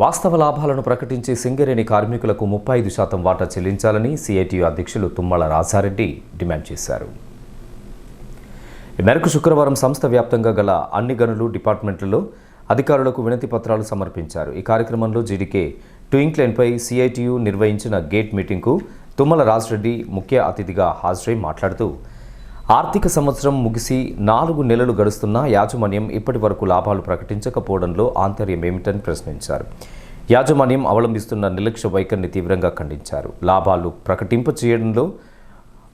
వాస్తవ లాభాలను ప్రకటించి సింగరేణి కార్మికులకు ముప్పై ఐదు శాతం వాటా చెల్లించాలని సిఐటియు అధ్యక్షులు తుమ్మల రాజారెడ్డి డిమాండ్ చేశారు. ఈ మేరకు శుక్రవారం సంస్థ వ్యాప్తంగా గల అన్ని గనులు డిపార్ట్మెంట్లలో అధికారులకు వినతి పత్రాలు సమర్పించారు. ఈ కార్యక్రమంలో జీడీకే ట్వింక్లైన్పై సిఐటియు నిర్వహించిన గేట్ మీటింగ్కు తుమ్మల రాజరెడ్డి ముఖ్య అతిథిగా హాజరై మాట్లాడుతూ ఆర్థిక సంవత్సరం ముగిసి నాలుగు నెలలు గడుస్తున్నా యాజమాన్యం ఇప్పటి వరకు లాభాలు ప్రకటించకపోవడంలో ఆంతర్యం ఏమిటని ప్రశ్నించారు. యాజమాన్యం అవలంబిస్తున్న నిర్లక్ష్య వైఖరిని తీవ్రంగా ఖండించారు. లాభాలు ప్రకటింప చేయడంలో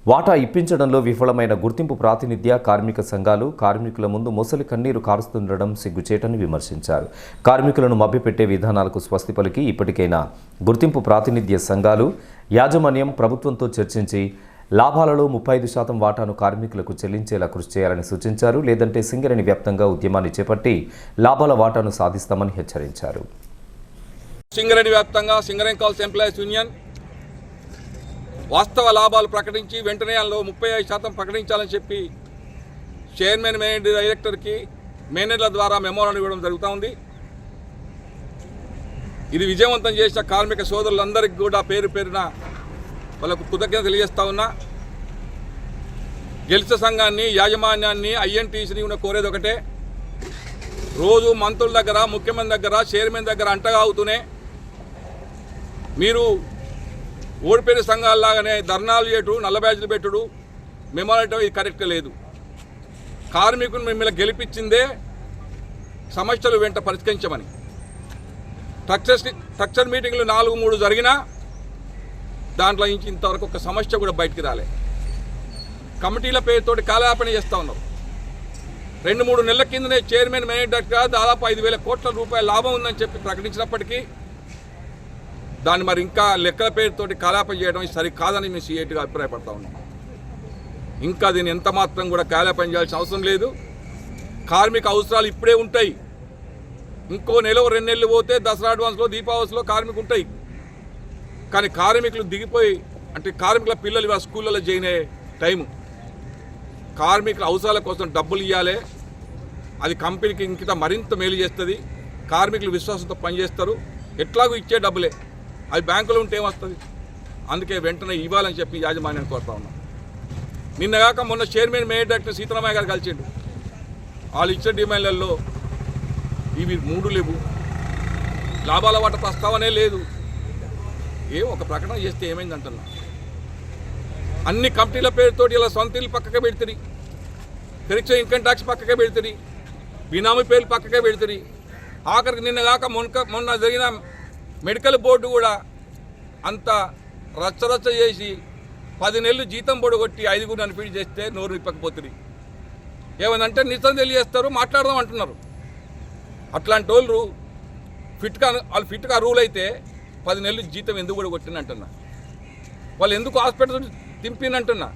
వాటా ఇప్పించడంలో విఫలమైన గుర్తింపు ప్రాతినిధ్య కార్మిక సంఘాలు కార్మికుల ముందు మొసలి కన్నీరు కారుస్తుండడం సిగ్గుచేటని విమర్శించారు. కార్మికులను మభ్యపెట్టే విధానాలకు స్వస్తి పలికి ఇప్పటికైనా గుర్తింపు ప్రాతినిధ్య సంఘాలు యాజమాన్యం ప్రభుత్వంతో చర్చించి లాభాలలో ముప్పై ఐదు శాతం వాటాను కార్మికులకు చెల్లించేలా కృషి చేయాలని సూచించారు. లేదంటే సింగరేణి వ్యాప్తంగా ఉద్యమాన్ని చేపట్టి లాభాల వాటాను సాధిస్తామని హెచ్చరించారు. సింగరేణి వ్యాప్తంగా సింగరేణి కాల్స్ ఎంప్లాయీస్ యూనియన్ వాస్తవ లాభాలు ప్రకటించి వెంటనే అందులో ముప్పై ఐదు శాతం ప్రకటించాలని చెప్పి చైర్మన్ మేనేజర్ డైరెక్టర్కి మేనేజర్ల ద్వారా మెమోరాండం ఇవ్వడం జరుగుతూ ఉంది. ఇది విజయవంతం చేసిన కార్మిక సోదరులందరికీ కూడా పేరు పేరున వాళ్ళకు కృతజ్ఞత తెలియజేస్తా ఉన్నా. గెలిచ సంఘాన్ని యాజమాన్యాన్ని ఐఎన్టీసీని ఉన్న కోరేది ఒకటే. రోజు మంత్రుల దగ్గర ముఖ్యమంత్రి దగ్గర చైర్మన్ దగ్గర అంటగా అవుతూనే మీరు ఓడిపోయిన సంఘాలలాగానే ధర్నాలు చేయటం నల్ల బ్యాచ్లు పెట్టుడు మెమోరటం ఇది కరెక్ట్ లేదు. కార్మికులు మిమ్మల్ని గెలిపించిందే సమస్యలు వెంట పరిష్కరించమని. స్ట్రక్చర్ స్ట్రక్చర్ మీటింగ్లు నాలుగు మూడు జరిగినా దాంట్లో నుంచి ఇంతవరకు ఒక సమస్య కూడా బయటికి రాలే. కమిటీల పేరుతోటి కాలయాపన చేస్తూ ఉన్నారు. రెండు మూడు నెలల కిందనే చైర్మన్ మేనేజర్గా దాదాపు ఐదు వేల కోట్ల రూపాయల లాభం ఉందని చెప్పి ప్రకటించినప్పటికీ దాన్ని మరి ఇంకా లెక్కల పేరుతోటి కాలాపం చేయడం సరికాదని మేము సీఏటీగా అభిప్రాయపడతా ఉన్నాం. ఇంకా దీన్ని ఎంత మాత్రం కూడా కాలాపం చేయాల్సిన అవసరం లేదు. కార్మిక అవసరాలు ఇప్పుడే ఉంటాయి. ఇంకో నెల రెండు నెలలు పోతే దసరా అడ్వాన్స్లో దీపావళిలో కార్మికులు ఉంటాయి. కానీ కార్మికులు దిగిపోయి అంటే కార్మికుల పిల్లలు ఇవాళ స్కూళ్ళలో జాయిన్ అయ్యే టైము. కార్మికుల అవసరాల కోసం డబ్బులు ఇవ్వాలి అది కంపెనీకి ఇంకిత మరింత మేలు చేస్తుంది. కార్మికులు విశ్వాసంతో పనిచేస్తారు. ఎట్లాగూ ఇచ్చే డబ్బులే. అది బ్యాంకులో ఉంటే ఏమొస్తుంది? అందుకే వెంటనే ఇవ్వాలని చెప్పి యాజమాన్యాన్ని కోరుతా ఉన్నాం. నిన్నగాక మొన్న చైర్మన్ మేయర్ డైరెక్టర్ సీతారామయ్య గారు కలిసిండు. వాళ్ళు ఇచ్చే డిమాండ్లలో ఇవి మూడు లేవు. లాభాల వాట ప్రస్తావనే లేదు. ఏ ఒక ప్రకటన చేస్తే ఏమైంది అంటున్నా అన్ని కంపెనీల పేరుతో ఇలా సొంత ఇల్లు పక్కకే పెడుతుంది పెరిచే ఇన్కమ్ ట్యాక్స్ పక్కకే పెడుతుంది బినామీ పేర్లు పక్కకే పెడుతుంది ఆఖరికి నిన్న కాక మొన్న మొన్న జరిగిన మెడికల్ బోర్డు కూడా అంత రచ్చరచ్చ చేసి పది నెలలు జీతం పొడగొట్టి ఐదుగురు అనిపిడి చేస్తే నోరు ఇప్పకపోతుంది ఏమనంటే నిజం తెలియజేస్తారు మాట్లాడదాం అంటున్నారు. అట్లాంటి వాళ్ళు ఫిట్గా వాళ్ళు ఫిట్గా రూల్ అయితే పది నెలలు జీతం ఎందుకు కూడా కొట్టినంటున్నా వాళ్ళు ఎందుకు హాస్పిటల్ తింపినంటున్నా.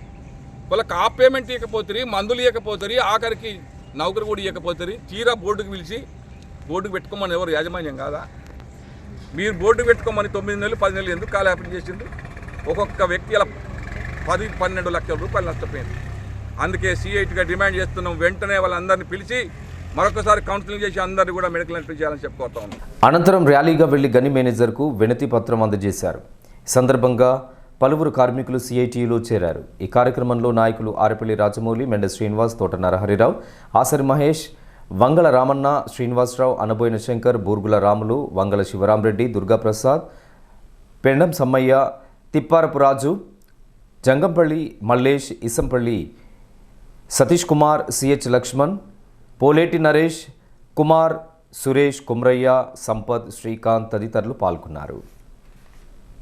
వాళ్ళకి ఆ పేమెంట్ ఇవ్వకపోతుంది మందులు ఇవ్వకపోతుంది ఆఖరికి నౌకరు కూడా ఇవ్వకపోతుంది తీరా బోర్డుకు పిలిచి బోర్డుకు పెట్టుకోమని ఎవరు యాజమాన్యం కాదా? మీరు బోర్డుకు పెట్టుకోమని తొమ్మిది నెలలు పది నెలలు ఎందుకు కాలాపన చేసింది ఒక్కొక్క వ్యక్తి అలా పది పన్నెండు లక్షల రూపాయలు నష్టపోయింది. అందుకే సిఐటిగా డిమాండ్ చేస్తున్నాం వెంటనే వాళ్ళందరినీ పిలిచి మరొకసారి కౌన్సిలింగ్ చేసి అందరినీ కూడా మెడికల్ ఎంట్రీ చేయాలని చెప్పుకోతా ఉన్నాం. అనంతరం ర్యాలీగా వెళ్ళి గని మేనేజర్కు వినతి పత్రం అందజేశారు. సందర్భంగా పలువురు కార్మికులు సిఐటియులో చేరారు. ఈ కార్యక్రమంలో నాయకులు ఆరపల్లి రాజమౌళి మెండ శ్రీనివాస్ తోట నరహరిరావు ఆసరి మహేష్ వంగళ రామన్న శ్రీనివాసరావు అనబోయిన శంకర్ బూర్గుల రాములు వంగళ శివరామరెడ్డి దుర్గాప్రసాద్ పెండం సమ్మయ్య తిప్పారపు రాజు జంగంపల్లి మల్లేష్ ఇసంపల్లి సతీష్ కుమార్ సిహెచ్ లక్ష్మణ్ పోలేటి నరేష్ కుమార్ సురేష్ కుమ్రయ్య సంపత్ శ్రీకాంత్ తదితరులు పాల్గొన్నారు.